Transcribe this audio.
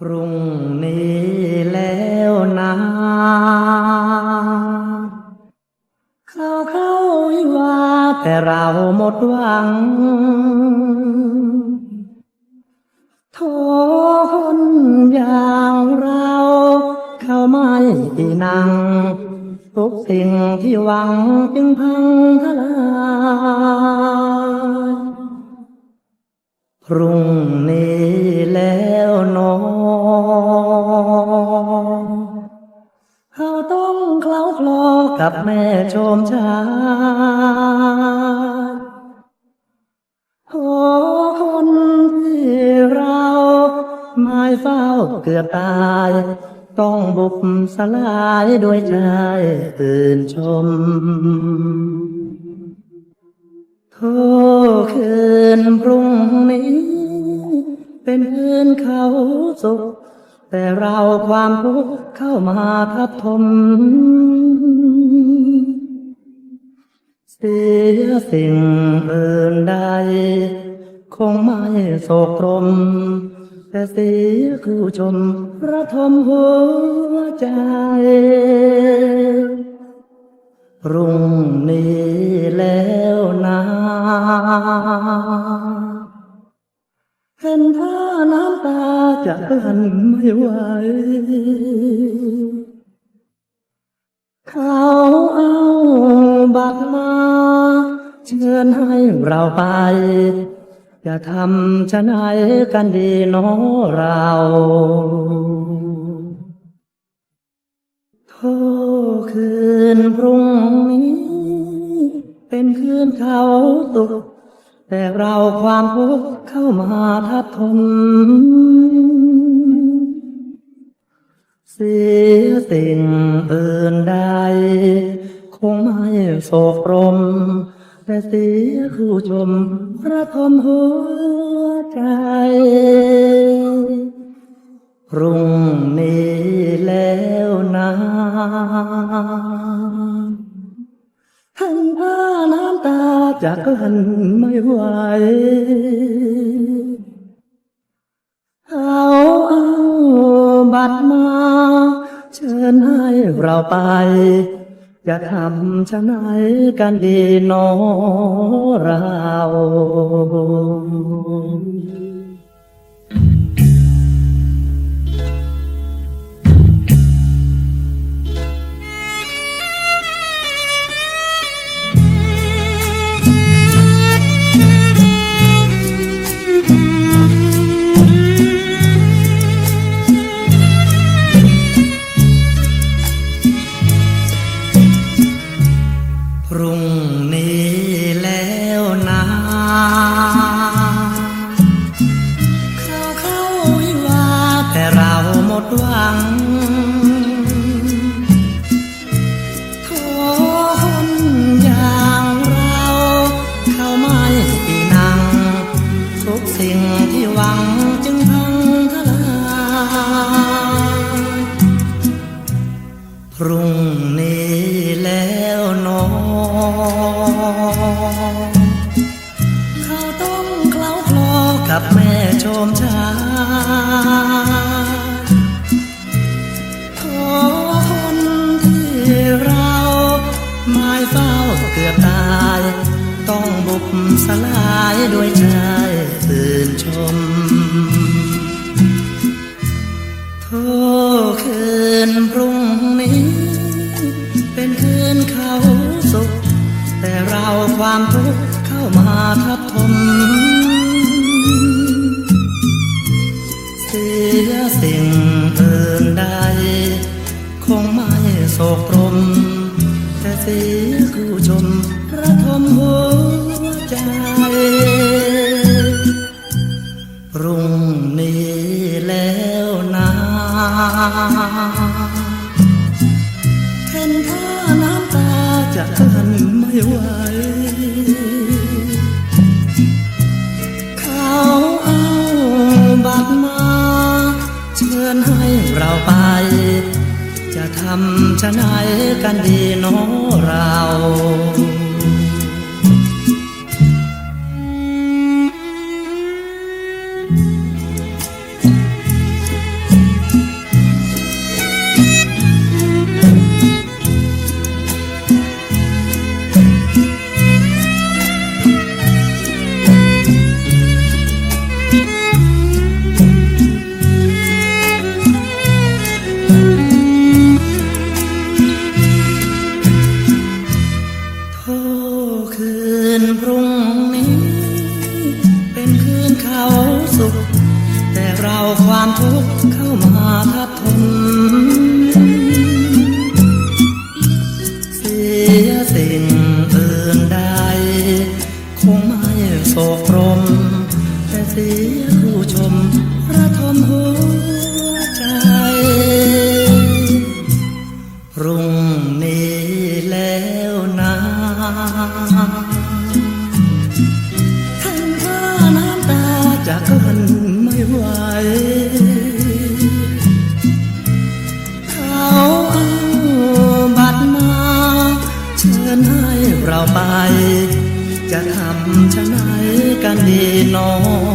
พรุ่งนี้แล้วนะเขาเข้าวิวาแต่เราหมดหวัง โทคนอย่างเราเข้าไม่นัง ทุกสิ่งที่หวังจึงพังทลายพรุ่งนี้แล้วน้อง เคล้าคลอกับแม่โชมชายโอ้คนที่เราไม่เฝ้าเกือบตาย ต้องบุบสลายด้วยใจตื่นชมโทคืนพรุ่งนี้ เป็นคืนเขาสุข แต่เราความทุกข์เข้ามาทับถมเสียสิ่งอื่นใด คงไม่โศกตรม แต่เสียคือชมระทมหัวใจ รุ่งนี้แล้วนะ เห็นท่าน้ำตาจะกลั้นไม่ไหว เขาเอาบัตรมา เชิญให้เราไป จะทำชะไหนกันดีน้อเราโทคืนพรุ่งนี้ เป็นคืนเขาตก แต่เราความทุกข์เข้ามาทับถมเสียสิ่งอื่นใด คงไม่โศกรม แต่เสียคือชมระทมหัวใจพรุ่งนี้แล้วนะหันผ้านา จากกันไม่ไหวเอาเอาบัตรมา เชิญให้เราไป จะทำชะไหนกันดีนอเรา หมดหวังคนอย่างเราเขาไม่นังทุกสิ่งที่หวังจึงพังทลายพรุ่งนี้แล้วหนอเขาต้องเคล้าคลอกับแม่ชมชา เกือบตาย ต้องบุบสลายด้วยใจตื่นชมโทคืนพรุ่งนี้ เป็นคืนเขาสุข แต่เราความทุกข์เข้ามาทับถมเสียสิ่งอื่นใด คงไม่โศกรมแต่เสียคือชม จะกลั้นไม่ไหว เขาเอาบัตรมา เชิญให้เราไป จะทำชะไหนกันดีเน้อเรา ความทุกข์เข้ามาทับถมเสียสิ่งอื่นใด คงไม่โศกรม แต่เสียผู้ชมระทมหัวใจ รุ่งนี้แล้วนะ จ